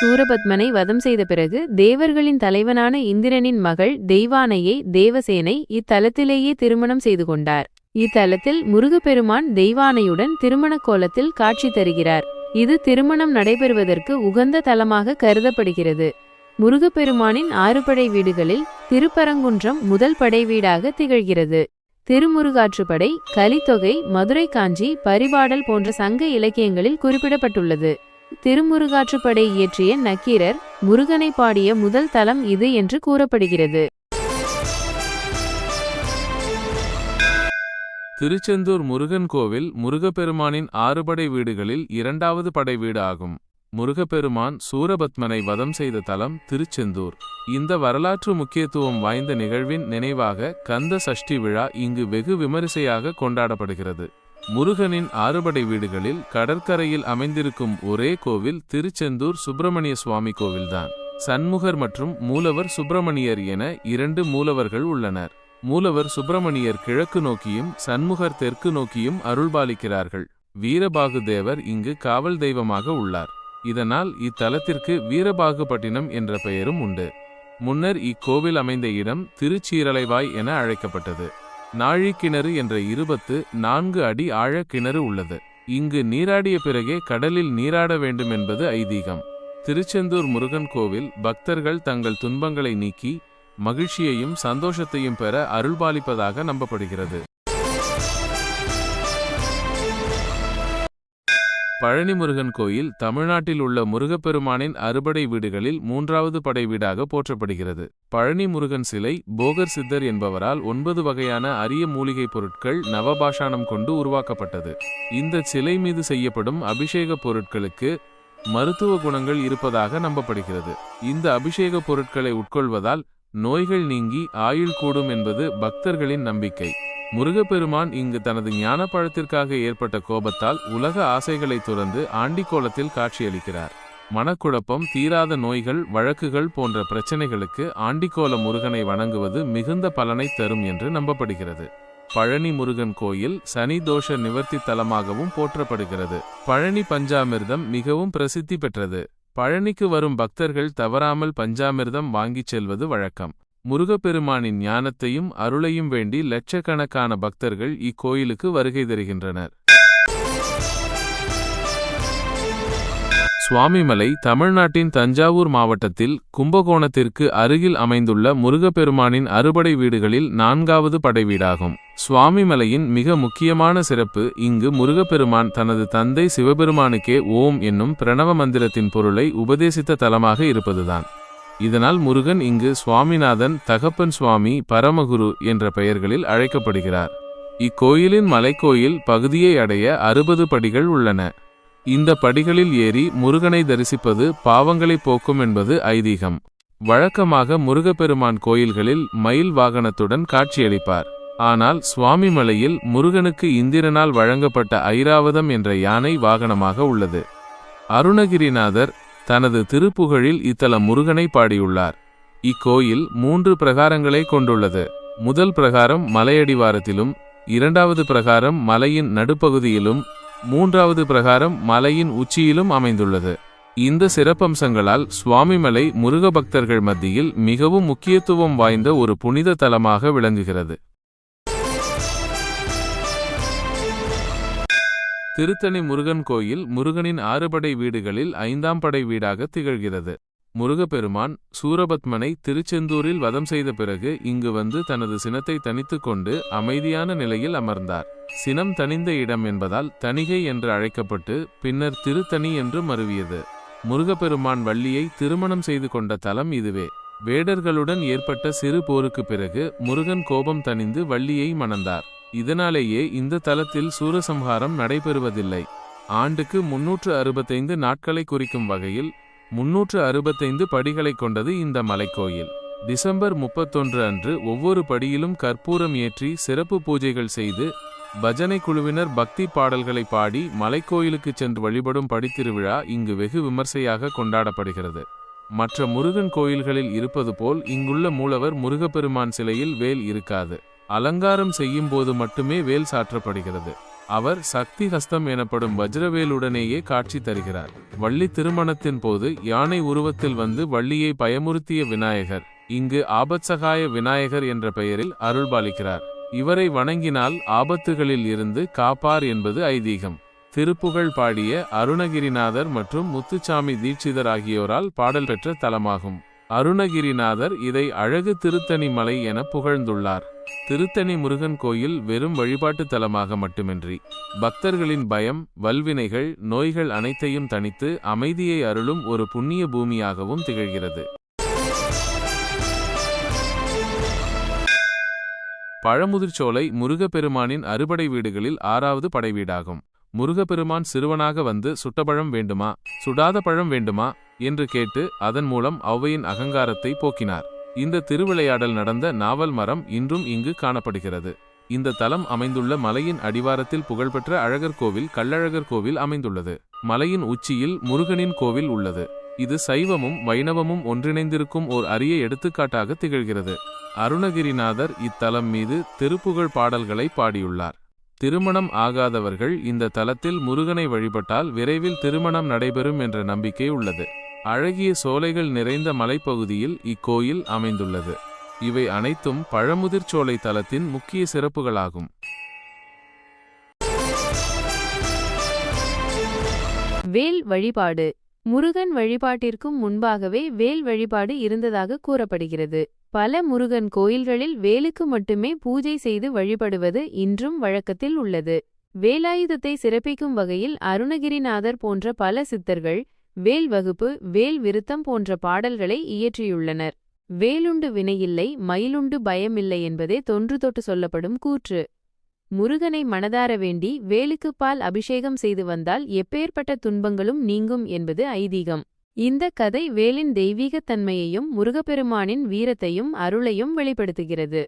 சூரபத்மனை வதம் செய்த பிறகு தேவர்களின் தலைவனான இந்திரனின் மகள் தெய்வானையை தேவசேனை இத்தலத்திலேயே திருமணம் செய்து கொண்டார். இத்தலத்தில் முருகப்பெருமான் தெய்வானையுடன் திருமண கோலத்தில் காட்சி தருகிறார். இது திருமணம் நடைபெறுவதற்கு உகந்த தலமாக கருதப்படுகிறது. முருகப்பெருமானின் ஆறுபடை வீடுகளில் திருப்பரங்குன்றம் முதல் படை வீடாக திகழ்கிறது. திருமுருகாற்றுப்படை கலித்தொகை மதுரை காஞ்சி பரிபாடல் போன்ற சங்க இலக்கியங்களில் குறிப்பிடப்பட்டுள்ளது. திருமுருகாற்றுப்படை இயற்றிய நக்கீரர் முருகனை பாடிய முதல் தலம் இது என்று கூறப்படுகிறது. திருச்செந்தூர் முருகன் கோவில் முருகப்பெருமானின் ஆறுபடை வீடுகளில் இரண்டாவது படை வீடு ஆகும் முருகப்பெருமான் சூரபத்மனை வதம் செய்த தலம் திருச்செந்தூர். இந்த வரலாற்று முக்கியத்துவம் வாய்ந்த நிகழ்வின் நினைவாக கந்த சஷ்டி விழா இங்கு வெகு விமரிசையாக கொண்டாடப்படுகிறது. முருகனின் ஆறுபடை வீடுகளில் கடற்கரையில் அமைந்திருக்கும் ஒரே கோவில் திருச்செந்தூர் சுப்பிரமணிய சுவாமி கோவில்தான். சண்முகர் மற்றும் மூலவர் சுப்பிரமணியர் என இரண்டு மூலவர்கள் உள்ளனர். மூலவர் சுப்பிரமணியர் கிழக்கு நோக்கியும் சண்முகர் தெற்கு நோக்கியும் அருள்பாலிக்கிறார்கள். வீரபாகு தேவர் இங்கு காவல் தெய்வமாக உள்ளார். இதனால் இத்தலத்திற்கு வீரபாகுபட்டினம் என்ற பெயரும் உண்டு. முன்னர் இக்கோவில் அமைந்த இடம் திருச்சீரலைவாய் என அழைக்கப்பட்டது. நாழிக்கிணறு என்ற இருபத்து நான்கு அடி ஆழ கிணறு உள்ளது. இங்கு நீராடிய பிறகே கடலில் நீராட வேண்டும் என்பது ஐதீகம். திருச்செந்தூர் முருகன் கோவில் பக்தர்கள் தங்கள் துன்பங்களை நீக்கி மகிழ்ச்சியையும் சந்தோஷத்தையும் பெற அருள்பாலிப்பதாக நம்பப்படுகிறது. பழனி முருகன் கோயில் தமிழ்நாட்டில் உள்ள முருகப்பெருமானின் அறுபடை வீடுகளில் மூன்றாவது படை வீடாக போற்றப்படுகிறது. பழனி முருகன் சிலை போகர் சித்தர் என்பவரால் ஒன்பது வகையான அரிய மூலிகைப் பொருட்கள் நவபாஷாணம் கொண்டு உருவாக்கப்பட்டது. இந்த சிலை மீது செய்யப்படும் அபிஷேக பொருட்களுக்கு மருத்துவ குணங்கள் இருப்பதாக நம்பப்படுகிறது. இந்த அபிஷேக பொருட்களை உட்கொள்வதால் நோய்கள் நீங்கி ஆயுள் கூடும் என்பது பக்தர்களின் நம்பிக்கை. முருகப்பெருமான் இங்கு தனது ஞான பழத்திற்காக ஏற்பட்ட கோபத்தால் உலக ஆசைகளை துறந்து ஆண்டிக்கோலத்தில் காட்சியளிக்கிறார். மனக்குழப்பம் தீராத நோய்கள் வழக்குகள் போன்ற பிரச்சனைகளுக்கு ஆண்டிக்கோல முருகனை வணங்குவது மிகுந்த பலனை தரும் என்று நம்பப்படுகிறது. பழனி முருகன் கோயில் சனி தோஷ நிவர்த்தி தலமாகவும் போற்றப்படுகிறது. பழனி பஞ்சாமிர்தம் மிகவும் பிரசித்தி பெற்றது. பழனிக்கு வரும் பக்தர்கள் தவறாமல் பஞ்சாமிர்தம் வாங்கிச் செல்வது வழக்கம். முருகப்பெருமானின் ஞானத்தையும் அருளையும் வேண்டி லட்சக்கணக்கான பக்தர்கள் இக்கோயிலுக்கு வருகை தருகின்றனர். சுவாமிமலை தமிழ்நாட்டின் தஞ்சாவூர் மாவட்டத்தில் கும்பகோணத்திற்கு அருகில் அமைந்துள்ள முருகப்பெருமானின் அறுபடை வீடுகளில் நான்காவது படைவீடாகும் சுவாமிமலையின் மிக முக்கியமான சிறப்பு இங்கு முருகப்பெருமான் தனது தந்தை சிவபெருமானுக்கே ஓம் என்னும் பிரணவ மந்திரத்தின் பொருளை உபதேசித்த தலமாக இருப்பதுதான். இதனால் முருகன் இங்கு சுவாமிநாதன் தகப்பன் சுவாமி பரமகுரு என்ற பெயர்களில் அழைக்கப்படுகிறார். இக்கோயிலின் மலைக்கோயில் பகுதியை அடைய அறுபது படிகள் உள்ளன. இந்த படிகளில் ஏறி முருகனை தரிசிப்பது பாவங்களை போக்கும் என்பது ஐதீகம். வழக்கமாக முருகப்பெருமான் கோயில்களில் மயில் வாகனத்துடன் காட்சியளிப்பார். ஆனால் சுவாமிமலையில் முருகனுக்கு இந்திரனால் வழங்கப்பட்ட ஐராவதம் என்ற யானை வாகனமாக உள்ளது. அருணகிரிநாதர் தனது திருப்புகழில் இத்தல முருகனை பாடியுள்ளார். இக்கோயில் மூன்று பிரகாரங்களை கொண்டுள்ளது. முதல் பிரகாரம் மலையடிவாரத்திலும் இரண்டாவது பிரகாரம் மலையின் நடுப்பகுதியிலும் மூன்றாவது பிரகாரம் மலையின் உச்சியிலும் அமைந்துள்ளது. இந்த சிறப்பம்சங்களால் சுவாமிமலை முருக பக்தர்கள் மத்தியில் மிகவும் முக்கியத்துவம் வாய்ந்த ஒரு புனித தலமாக விளங்குகிறது. திருத்தணி முருகன் கோயில் முருகனின் ஆறுபடை வீடுகளில் ஐந்தாம் படை வீடாக திகழ்கிறது. முருகப்பெருமான் சூரபத்மனை திருச்செந்தூரில் வதம் செய்த பிறகு இங்கு வந்து தனது சினத்தை தனித்துக் கொண்டு அமைதியான நிலையில் அமர்ந்தார். சினம் தனிந்த இடம் என்பதால் தணிகை என்று அழைக்கப்பட்டு பின்னர் திருத்தணி என்று மருவியது. முருகப்பெருமான் வள்ளியை திருமணம் செய்து கொண்ட தலம் இதுவே. வேடர்களுடன் ஏற்பட்ட சிறு போருக்கு பிறகு முருகன் கோபம் தணிந்து வள்ளியை மணந்தார். இதனாலேயே இந்த தலத்தில் சூரசம்ஹாரம் நடைபெறுவதில்லை. ஆண்டுக்கு முன்னூற்று அறுபத்தைந்து நாட்களை குறிக்கும் வகையில் முன்னூற்று அறுபத்தைந்து படிகளை கொண்டது இந்த மலைக்கோயில். டிசம்பர் முப்பத்தொன்று அன்று ஒவ்வொரு படியிலும் கற்பூரம் ஏற்றி சிறப்பு பூஜைகள் செய்து பஜனை குழுவினர் பக்தி பாடல்களை பாடி மலைக்கோயிலுக்கு சென்று வழிபடும் படித்திருவிழா இங்கு வெகு விமர்சையாக கொண்டாடப்படுகிறது. மற்ற முருகன் கோயில்களில் இருப்பது போல் இங்குள்ள மூலவர் முருகப்பெருமான் சிலையில் வேல் இருக்காது. அலங்காரம் செய்யும் போது மட்டுமே வேல் சாற்றப்படுகிறது. அவர் சக்தி ஹஸ்தம் எனப்படும் வஜ்ரவேலுடனேயே காட்சி தருகிறார். வள்ளி திருமணத்தின் போது யானை உருவத்தில் வந்து வள்ளியை பயமுறுத்திய விநாயகர் இங்கு ஆபத்சகாய விநாயகர் என்ற பெயரில் அருள்பாலிக்கிறார். இவரை வணங்கினால் ஆபத்துகளில் இருந்து காப்பார் என்பது ஐதீகம். திருப்புகழ் பாடிய அருணகிரிநாதர் மற்றும் முத்துச்சாமி தீட்சிதர் ஆகியோரால் பாடல் பெற்ற தலமாகும். அருணகிரிநாதர் இதை அழகு திருத்தணி மலை என புகழ்ந்துள்ளார். திருத்தணி முருகன் கோயில் வெறும் வழிபாட்டு தலமாக மட்டுமின்றி பக்தர்களின் பயம் வல்வினைகள் நோய்கள் அனைத்தையும் தணித்து அமைதியை அருளும் ஒரு புண்ணிய பூமியாகவும் திகழ்கிறது. பழமுதிர்ச்சோலை முருகப்பெருமானின் அறுபடை வீடுகளில் ஆறாவது படைவீடாகும். முருகப்பெருமான் சிறுவனாக வந்து சுட்டபழம் வேண்டுமா சுடாத பழம் வேண்டுமா என்று கேட்டு அதன் மூலம் ஔவையின் அகங்காரத்தை போக்கினார். இந்த திருவிளையாடல் நடந்த நாவல் மரம் இன்றும் இங்கு காணப்படுகிறது. இந்த தலம் அமைந்துள்ள மலையின் அடிவாரத்தில் புகழ்பெற்ற அழகர் கோவில் கள்ளழகர் கோவில் அமைந்துள்ளது. மலையின் உச்சியில் முருகனின் கோவில் உள்ளது. இது சைவமும் வைணவமும் ஒன்றிணைந்திருக்கும் ஓர் அரிய எடுத்துக்காட்டாக திகழ்கிறது. அருணகிரிநாதர் இத்தலம் மீது திருப்புகழ் பாடல்களை பாடியுள்ளார். திருமணம் ஆகாதவர்கள் இந்த தலத்தில் முருகனை வழிபட்டால் விரைவில் திருமணம் நடைபெறும் என்ற நம்பிக்கை உள்ளது. அழகிய சோலைகள் நிறைந்த மலைப்பகுதியில் இக்கோயில் அமைந்துள்ளது. இவை அனைத்தும் பழமுதிர்ச்சோலை தலத்தின் முக்கிய சிறப்புகளாகும். வேல் வழிபாடு. முருகன் வழிபாட்டிற்கும் முன்பாகவே வேல் வழிபாடு இருந்ததாக கூறப்படுகிறது. பல முருகன் கோயில்களில் வேலுக்கு மட்டுமே பூஜை செய்து வழிபடுவது இன்றும் வழக்கத்தில் உள்ளது. வேலாயுதத்தை சிறப்பிக்கும் வகையில் அருணகிரிநாதர் போன்ற பல சித்தர்கள் வேல் வகுப்பு வேல் விருத்தம் போன்ற பாடல்களை இயற்றியுள்ளனர். வேலுண்டு வினையில்லை மயிலுண்டு பயமில்லை என்பதே தொன்று தொட்டு சொல்லப்படும் கூற்று. முருகனை மனதார வேண்டி வேலுக்குப் பால் அபிஷேகம் செய்து வந்தால் எப்பேற்பட்ட துன்பங்களும் நீங்கும் என்பது ஐதீகம். இந்த கதை வேலின் தெய்வீகத் தன்மையையும் முருகப்பெருமானின் வீரத்தையும் அருளையும் வெளிப்படுத்துகிறது.